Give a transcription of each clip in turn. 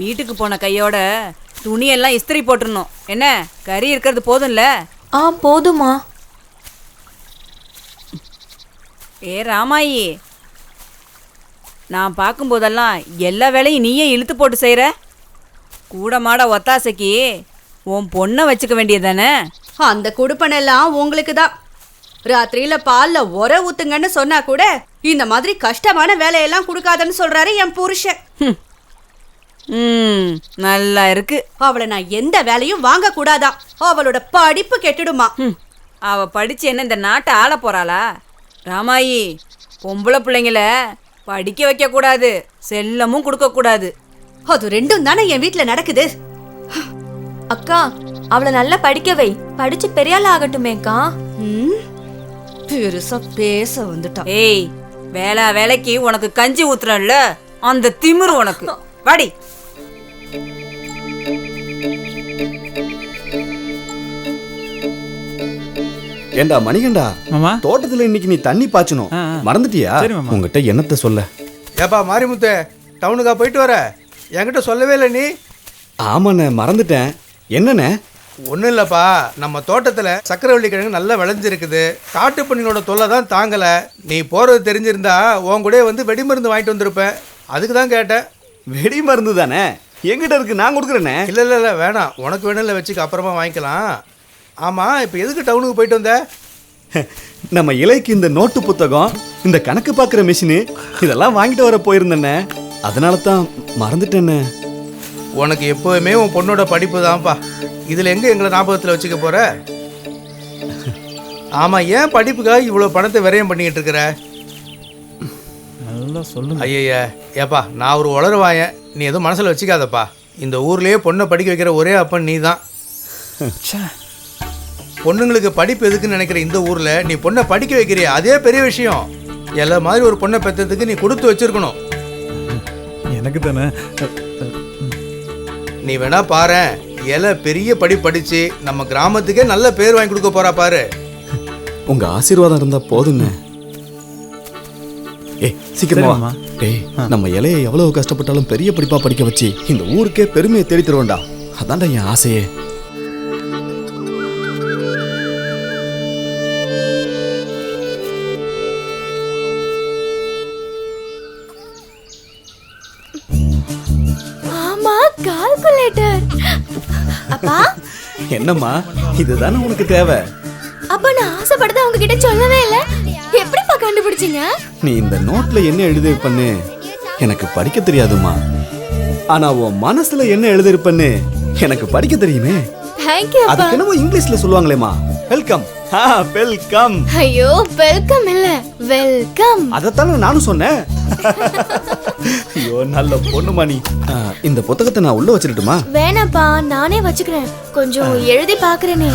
வீட்டுக்கு போன கையோட துணியெல்லாம் இஸ்திரி போட்டுறணும். என்ன? கறி இருக்கிறது போதும்ல? ஆ போதுமா ஏ ராமாயி. நான் பார்க்கும்போதெல்லாம் எல்லா வேலையும் நீயே இழுத்து போட்டு செய்கிற கூட மாட ஒத்தாசைக்கு உன் பொண்ணை வச்சுக்க வேண்டியதானே அந்த குடுப்பனெல்லாம் உங்களுக்கு தான். ராத்திரியில பால்ல உர ஊத்துங்கன்னு சொன்னா கூட இந்த மாதிரி கஷ்டமான வேலையெல்லாம் கொடுக்காதன்னு சொல்றாரு என் புருஷன். ம் நல்லா இருக்கு. அவளை நான் எந்த வேலையும் வாங்க கூடாதாம் அவளோட படிப்பு கெட்டுடுமா. அவ படிச்சு என்ன இந்த நாட்டை ஆள போறாளா? ராமாயி பொம்பளை பிள்ளைங்கள படிக்க வைக்க கூடாது செல்லமும் கொடுக்க கூடாது அது ரெண்டும் தானே என் வீட்ல நடக்குது? அக்கா அவளை நல்லா படிக்க வை. படிச்சு பெரிய ஆள் ஆகட்டுமேக்கா ம், பெருசா பேச வந்துட்டா. ஏய் வேளா வேலைக்கு உனக்கு கஞ்சி ஊத்துறேன்ல அந்த திமிரு உனக்கு. வாடி. ஏண்டா மணிகண்டா? மாமா? தோட்டத்துல இன்னைக்கு நீ தண்ணி பாய்ச்சணும். மறந்துட்டியா? சரி, மாமா. உங்ககிட்ட என்னத்த சொல்ல? ஏப்பா மாரிமுத்து டவுனுக்கா போயிட்டு வர? என்கிட்ட சொல்லவே இல்லை நீ. ஆமாண்ணே மறந்துட்டேன். என்னண்ணே? ஒன்றும் இல்லைப்பா. நம்ம தோட்டத்தில் சக்கரவள்ளி கிழங்கு நல்லா விளைஞ்சிருக்குது. காட்டுப்பண்ணினோட தொல்லை தான் தாங்கலை. நீ போகிறது தெரிஞ்சிருந்தா உன் கூடயே வந்து வெடிமருந்து வாங்கிட்டு வந்திருப்பேன். அதுக்கு தான் கேட்டேன். வெடி மருந்து தானே எங்கிட்ட இருக்கு நான் கொடுக்குறேனே இல்லை இல்லை இல்லை வேணாம். உனக்கு வேணும் இல்லை வச்சுக்க. அப்புறமா வாங்கிக்கலாம். ஆமாம் இப்போ எதுக்கு டவுனுக்கு போயிட்டு வந்த? நம்ம இலைக்கு இந்த நோட்டு புத்தகம் இந்த கணக்கு பார்க்குற மிஷினு இதெல்லாம் வாங்கிட்டு வர போயிருந்தேண்ணே அதனால தான் மறந்துட்டேண்ணே உனக்கு எப்போவுமே உன் பொண்ணோட படிப்பு தான்ப்பா. இதில் எங்கே எங்களை ஞாபகத்தில் வச்சுக்க போகிற ஆமாம் ஏன் படிப்புக்காக இவ்வளோ பணத்தை விரயம் பண்ணிக்கிட்டு இருக்கிற? நல்லா சொல்லுங்க. ஐயய்ய ஏப்பா நான் ஒரு உளருவாயன் நீ எதுவும் மனசில் வச்சுக்காதப்பா. இந்த ஊர்லேயே பொண்ணை படிக்க வைக்கிற ஒரே அப்பன் நீ தான் ச்சே. பொண்ணுங்களுக்கு படிப்பு எதுக்குன்னு நினைக்கிற இந்த ஊரில் நீ பொண்ணை படிக்க வைக்கிறிய? அதே பெரிய விஷயம். எல்லா மாதிரி ஒரு பொண்ணை பெற்றதுக்கு நீ கொடுத்து வச்சிருக்கணும். எனக்கு தானே. நீ வேணா பாரேன் இலை பெரிய படி படிச்சு நம்ம கிராமத்துக்கே நல்ல பேர் வாங்கி கொடுக்க போறா பாரு. உங்க ஆசீர்வாதம் இருந்தா போதுண்ணே ஏய் சீக்கிரமா. டேய் நம்ம இலையை எவ்வளவு கஷ்டப்பட்டாலும் பெரிய படிப்பா படிக்க வச்சு இந்த ஊருக்கே பெருமையை தேடி தருவேன்டா அதான்டா என் ஆசையே. கால்குலேட்டர். அப்பா? என்னம்மா? இதுதானே உனக்கு தேவை. அப்பா நான் ஆசைப்படுறத உங்ககிட்ட சொல்லவே இல்ல. எப்படிப்பா கண்டுபிடிச்சீங்க? நீ இந்த நோட்ல என்ன எழுதியிருப்பன்னு எனக்கு படிக்க தெரியாதும்மா. ஆனா உன் மனசுல என்ன எழுதியிருப்பன்னு எனக்கு படிக்க தெரியுமே. தேங்க்யூ அப்பா அதுக்கு என்னமோ இங்கிலீஷ்ல சொல்லுவாங்களேம்மா. வெல்கம் ஆ வெல்கம் ஐயோ வெல்கம் இல்ல. வெல்கம் அதைத்தானே நானும் சொன்னேன். ஐயோ நல்ல பொண்ணுமா நீ இந்த புத்தகத்தை நான் உள்ள வச்சிடட்டுமா? வேணாப்பா நானே வச்சுக்கிறேன். கொஞ்சம் எழுதி பாக்குறேனே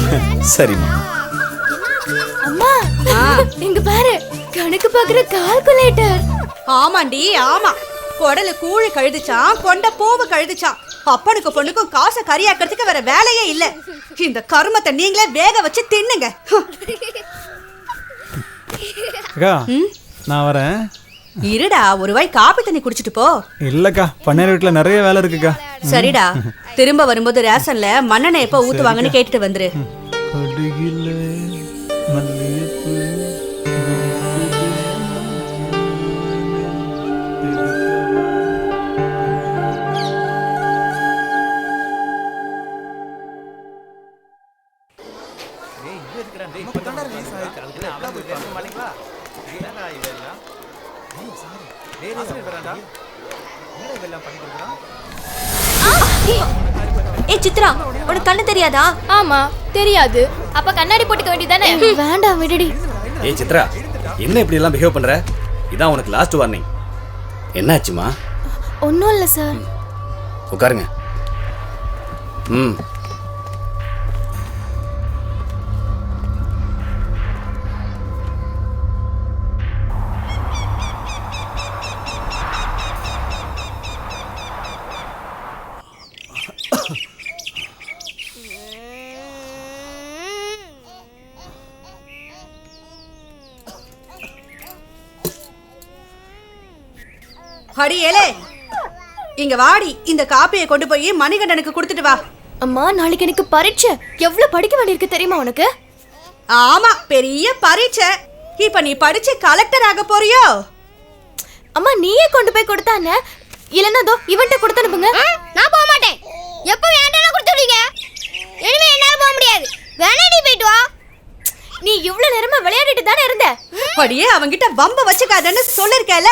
சரிம்மா. அம்மா இங்க பாரு. கணக்கு பாக்குற கால்குலேட்டர். ஆமாண்டி ஆமா. குடலு கூழு கழுதுச்சான் கொண்ட பூவு கழுதுச்சான் அப்பனுக்கு பொண்ணுக்கும் காசை கரியாக்கிறதுக்கு வேற வேலையே இல்ல. இந்த கருமத்தை நீங்களே வேக வச்சு தின்னுங்க. நான் வரேன். இருடா ஒரு வாய் காப்பி தண்ணி குடிச்சிட்டு போ. இல்லக்கா பண்ணையார் வீட்டில் நிறைய வேலை இருக்குக்கா. சரிடா திரும்ப வரும்போது ரேஷன்ல மண்ணெண்ணெய் எப்போ ஊத்துவாங்கன்னு கேட்டுட்டு வந்துரு. ஏ சித்ரா உனக்கு கண்ணு தெரியாதா? ஆமா தெரியாது. அப்ப கண்ணாடி போட்டுக்க வேண்டியதானே வேண்டாம் விடுடி. ஏய் சித்ரா என்ன இப்படி எல்லாம் பிஹேவ் பண்ற? இதான் உனக்கு லாஸ்ட் வார்னிங் என்னாச்சுமா? ஒன்றும் இல்லை சார். உட்காருங்க. ம் அடி ஏலே இங்க வாடி இந்த காப்பியை கொண்டு போய் மணிகண்டனுக்கு கொடுத்துட்டு வா. அம்மா நாளைக்கு எனக்கு பரீட்சை. எவ்வளவு படிக்க வேண்டியிருக்கு தெரியுமா உனக்கு? ஆமா பெரிய பரீட்சை. இப்ப நீ படிச்சு கலெக்டர் ஆக போறியோ? அம்மா நீயே கொண்டு போய் கொடுத்தானே இல்லைன்னா தோ இவன்ட்ட கொடுத்து அனுப்புங்க. நான் போக மாட்டேன். எப்போ வேண்டாம் கொடுத்துடுவீங்க இனிமே என்னால போக முடியாது. வேணா நீ போயிட்டு வா. நீ இவ்வளவு நேரமா விளையாடிட்டு தானே இருந்த? படியே அவங்கிட்ட வம்ப வச்சுக்காதன்னு சொல்லிருக்கேல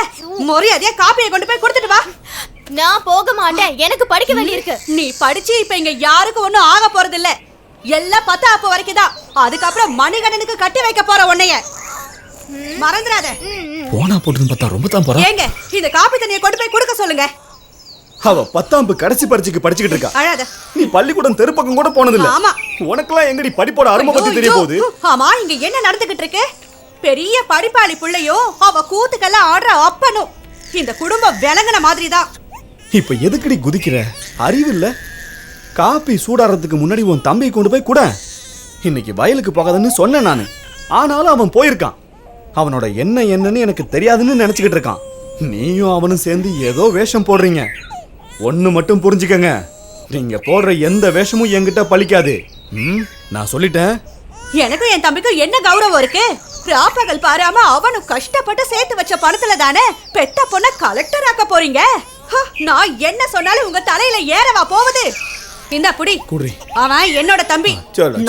மரியாதையா காப்பியை கொண்டு போய் கொடுத்துட்டு வா. நான் போக மாட்டேன். எனக்கு படிக்க வேண்டியிருக்கு நீ படிச்சு இப்ப இங்க யாருக்கும் ஒண்ணும் ஆக போறது இல்ல எல்லாம் பத்து அப்ப வரைக்கும் தான் அதுக்கப்புறம் மணிகண்டனுக்கு கட்டி வைக்க போற உன்னைய. மறந்துடாத. போனா போட்டுன்னு பார்த்தா ரொம்ப தான் போறா ஏங்க இந்த காப்பி தண்ணியை கொண்டு போய் கொடுக்க சொல்லுங்க. அவ பத்தாம்பு கடைசி பரீட்சைக்கு படிச்சுக்கிட்டு இருக்கா. அழாத. நீ பள்ளிக்கூடம் தெருப்பக்கம் கூட போனதில்ல. ஆமா. உனக்கெல்லாம் எங்கடி படிப்போட அருமை பத்தி தெரிய போகுது? ஆமா இங்க என்ன நடந்துகிட்டு இருக்கு? பெரிய படிப்பாளி பிள்ளையும் அவ கூத்துக்கெல்லாம் ஆடுற அப்பனும். இந்த குடும்பம் விளங்குன மாதிரி தான் இப்ப எதுக்குடி குதிக்கிற? அறிவு இல்ல. காப்பி சூடாறதுக்கு முன்னாடி உன் தம்பி கொண்டு போய் கூட. இன்னைக்கு வயலுக்கு போகாதன்னு சொன்னேன் நானு. ஆனாலும் அவன் போயிருக்கான். அவனோட என்ன என்னன்னு எனக்கு தெரியாதுன்னு நினைச்சுக்கிட்டு இருக்கான். நீயும் அவனும் சேர்ந்து ஏதோ வேஷம் போடுறீங்க. ஒண்ணு மட்டும் புரிஞ்சுக்கங்க. நீங்க போடுற எந்த வேஷமும் என்கிட்ட பலிக்காது ம்? நான் சொல்லிட்டேன். எனக்கும் என் தம்பிக்கும் என்ன கௌரவம் இருக்கு? ராப்பகல் பாராம அவனும் கஷ்டப்பட்டு சேர்த்து வச்ச பணத்துல தானே பெத்த பொண்ண கலெக்டர் ஆக்க போறீங்க? நான் என்ன சொன்னாலும் உங்க தலையில ஏறவா போகுது? இந்த புடி குடி. அவன் என்னோட தம்பி.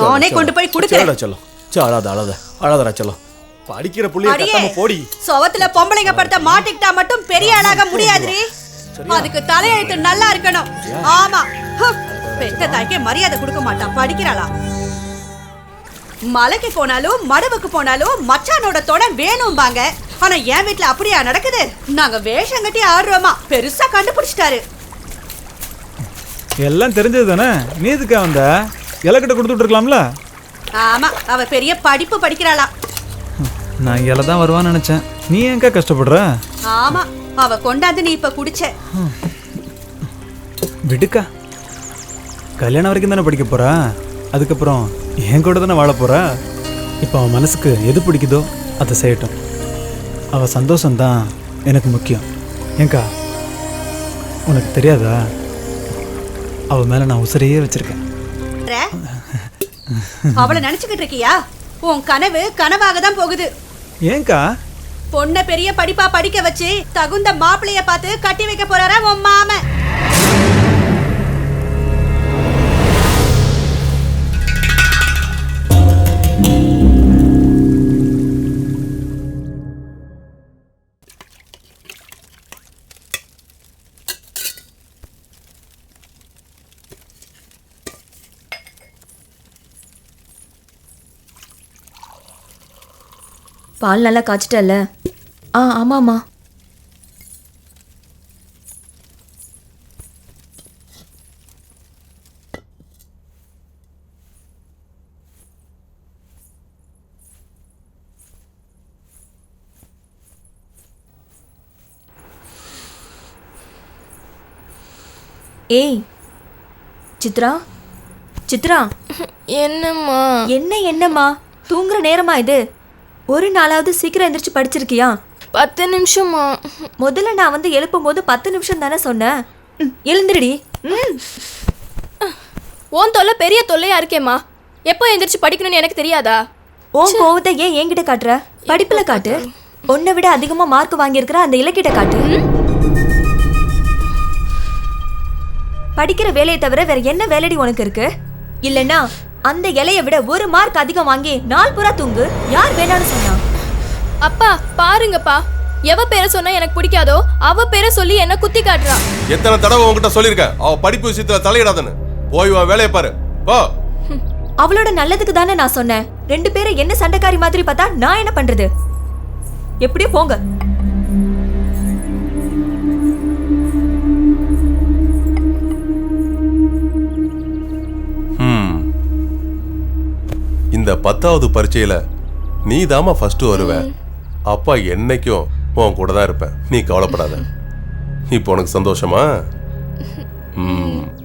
நானே. கொண்டு போய் கொடுக்கிறேன். செல்லம் அழாத அழாத அழாதடா செல்லம் படிக்கிற புள்ளைய கட்டாம போடி. சுவத்துல பொம்பளைங்க படுத்த மாட்டிக்கிட்டா மட்டும் பெரிய ஆளாக முடியாதுரி அதுக்கு தலையெழுத்து நல்லா இருக்கணும். ஆமா. பெத்த தாய்க்கே மரியாதை கொடுக்க மாட்டான். படிக்கிறாளா? மலைக்கு போனாலும் மடுவுக்கு போனாலும் மச்சானோட தொட வேணும்பாங்க. ஆனா என் வீட்ல அப்படியா நடக்குது? நாங்க வேஷம் கட்டி ஆடுறோமா? பெருசா கண்டுபிடிச்சிட்டாரு. எல்லாம் தெரிஞ்சது தானே நீ எதுக்கா வந்த? இலக்கிட்ட கொடுத்துட்டு இருக்கலாம்ல ஆமா அவ பெரிய படிப்பு படிக்கிறாளா. நான் இலை தான் வருவான்னு நினச்சேன். நீ ஏன்க்கா கஷ்டப்படுற? ஆமா. அவ கொண்டாந்து நீ இப்ப குடிச்ச. விடுக்கா. கல்யாணம் வரைக்கும் தானே படிக்க போறா? அதுக்கப்புறம் என் கூட தானே வாழ போறா? இப்போ அவன் மனசுக்கு எது பிடிக்குதோ அதை செய்யட்டும். அவ சந்தோஷம்தான் எனக்கு முக்கியம். ஏங்கா உனக்கு தெரியாதா? அவ மேல நான் உசிரையே வச்சிருக்கேன். அவளை நினைச்சுக்கிட்டு இருக்கியா? உன் கனவு கனவாக தான் போகுது. ஏங்கா பொண்ண பெரிய படிப்பா படிக்க வச்சு தகுந்த மாப்பிளைய பார்த்து கட்டி வைக்க போறாரா உன் மாமன்? பால் நல்லா காய்ச்சிட்டல ஆ ஆமாம்மா. ஏய் சித்ரா? சித்ரா? என்னம்மா? என்ன என்னம்மா? தூங்குற நேரமா இது? ஒரு நாளாவது சீக்கிரம் எந்திரிச்சு படிச்சிருக்கியா? பத்து நிமிஷமா? முதல்ல நான் வந்து எழுப்பும் போது பத்து நிமிஷம் தானே சொன்னேன். எழுந்திருடி. ம். உன் தொல்லை பெரிய தொல்லையா இருக்கேம்மா. எப்போ எந்திரிச்சு படிக்கணும்னு எனக்கு தெரியாதா? உன் கோவத்தை ஏன் என்கிட்ட காட்டுற? படிப்புல காட்டு. உன்னை விட அதிகமா மார்க் வாங்கியிருக்கிற அந்த இலக்கிட்ட காட்டு. படிக்கிற வேலையை தவிர வேற என்ன வேலைடி உனக்கு இருக்கு? இல்லைன்னா அந்த இலைய விட ஒரு மார்க் அதிகம் வாங்கி நாள் பூரா தூங்கு. யார் வேணாம்னு சொன்னா? அப்பா பாருங்கப்பா. எவ பேரை சொன்னா எனக்கு பிடிக்காதோ அவ பேரை சொல்லி என்ன குத்தி காட்டுறான் எத்தனை தடவை உன்கிட்ட சொல்லியிருக்கேன் அவ படிப்பு விஷயத்துல தலையிடாதன்னு. போய் வா வேலையை பாரு. போ. அவளோட நல்லதுக்கு தானே நான் சொன்னேன். ரெண்டு பேரும் என்ன சண்டைக்காரி மாதிரி பார்த்தா நான் என்ன பண்றது? எப்படியோ போங்க. ம். இந்த பத்தாவது பரீட்சையில நீ தாமா ஃபர்ஸ்ட் வருவ அப்பா என்னைக்கும் உன் கூட தான் இருப்பேன். நீ கவலைப்படாத. இப்போ உனக்கு சந்தோஷமா? ம்.